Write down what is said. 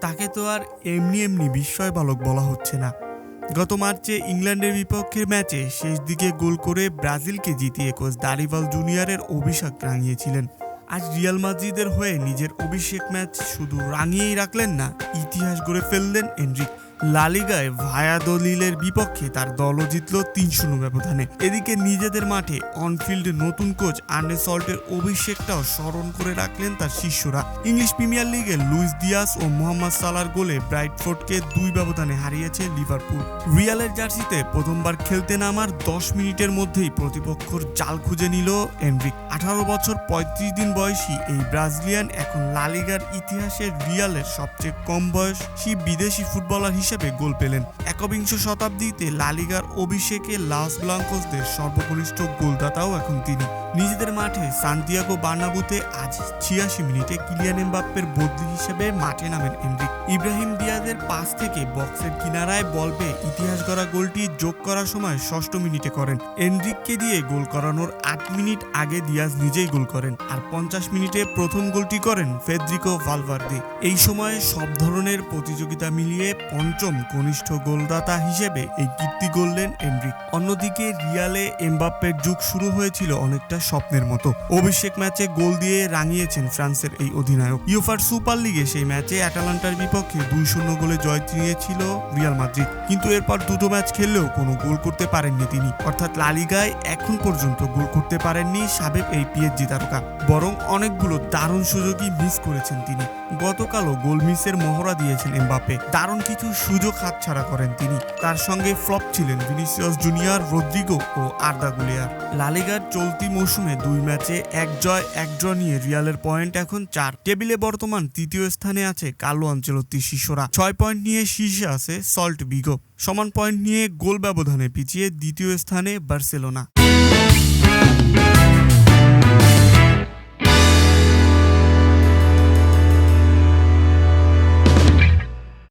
তাকে তো আর এমনি এমনি বিস্ময় বালক বলা হচ্ছে না। গত মার্চে ইংল্যান্ডের বিপক্ষের ম্যাচে শেষ দিকে গোল করে ব্রাজিলকে জিতিয়ে কোচ দারিভাল জুনিয়রের অভিষেক রাঙিয়েছিলেন। আজ রিয়াল মাদ্রিদের হয়ে নিজের অভিষেক ম্যাচ শুধু রাঙিয়েই রাখলেন না, ইতিহাস গড়ে ফেললেন এনরিক। লালিগায় ভায়াদলিলের বিপক্ষে তার দলও জিতল তিন শূন্য ব্যবধানে। এদিকে নিজেদের মাঠে অনফিল্ডে নতুন কোচ আর্নে সল্টের অভিষেকটাও স্মরণ করে রাখলেন তার শিষ্যরা। ইংলিশ প্রিমিয়ার লিগে লুইস দিয়াস ও মোহাম্মদ সালার গোলে ব্রাইটফোর্ডকে দুই ব্যবধানে হারিয়েছে লিভারপুল। রিয়ালের জার্সিতে প্রথমবার খেলতে নামার দশ মিনিটের মধ্যেই প্রতিপক্ষর জাল খুঁজে নিল এনরিক। আঠারো বছর পঁয়ত্রিশ দিন বয়সী এই ব্রাজিলিয়ান এখন লালিগার ইতিহাসে রিয়ালের সবচেয়ে কম বয়সী বিদেশি ফুটবলার হিসেবে গোল পেলেন। একবিংশ শতাব্দীতে লালিগার অভিষেকে লাস ব্লাঙ্কোসদের সর্বকনিষ্ঠ গোলদাতাও এখন তিনি। নিজেদের মাঠে সান্তিয়াগো বার্নাবুতে আজ ছিয়াশি মিনিটে কিলিয়ান এমবাপ্পের বদলি হিসেবে মাঠে নামেন এনরিক ইব্রাহিম দিয়াজের পাস থেকে বক্সের কিনারায় বল পেয়ে ইতিহাস গড়া গোলটি যোগ করার সময় ষষ্ঠ মিনিটে করেন। এনরিককে দিয়ে গোল করানোর আট মিনিট আগে দিয়াজ নিজেই গোল করেন আর পঞ্চাশ মিনিটে প্রথম গোলটি করেন ফেদ্রিকো ভালভার্দে। এই সময়ে সব ধরনের প্রতিযোগিতা মিলিয়ে পঞ্চম কনিষ্ঠ গোলদাতা হিসেবে এই কীর্তি গড়লেন এনরিক। অন্যদিকে রিয়ালে এমবাপ্পের যুগ শুরু হয়েছিল অনেকটা স্বপ্নের মতো। অভিষেক ম্যাচে গোল দিয়ে রাঙিয়েছেন ফ্রান্সের এই অধিনায়ক। ইউফার সুপার লিগে সেই ম্যাচে অ্যাটালান্টার বিপক্ষে দুই শূন্য গোলে জয় নিয়েছিল রিয়াল মাদ্রিদ। কিন্তু এরপর দুটো ম্যাচ খেললেও কোনো গোল করতে পারেননি তিনি। অর্থাৎ লালিগায় এখন পর্যন্ত গোল করতে পারেননি সাবেক এই পিএসজি তারকা। বরং অনেকগুলো দারুণ সুযোগই মিস করেছেন তিনি। গতকালও গোল মিসের মহড়া দিয়েছেন এমবাপ্পে। দারুণ কিছু সুযোগ হাতছাড়া করেন তিনি। তার সঙ্গে ফ্লপ ছিলেন ভিনিসিয়াস জুনিয়র রদ্রিগো ও আর্দা গুলিয়ার। লালিগার চলতি মৌসুমে দুই ম্যাচে এক জয়, এক ড্র নিয়ে রিয়ালের পয়েন্ট এখন চার। টেবিলে বর্তমান তৃতীয় স্থানে আছে কালো অঞ্চলত্তি শিশুরা ছয় পয়েন্ট নিয়ে শীর্ষে আছে সল্ট বিগো সমান পয়েন্ট নিয়ে গোল ব্যবধানে পিছিয়ে দ্বিতীয় স্থানে বার্সেলোনা।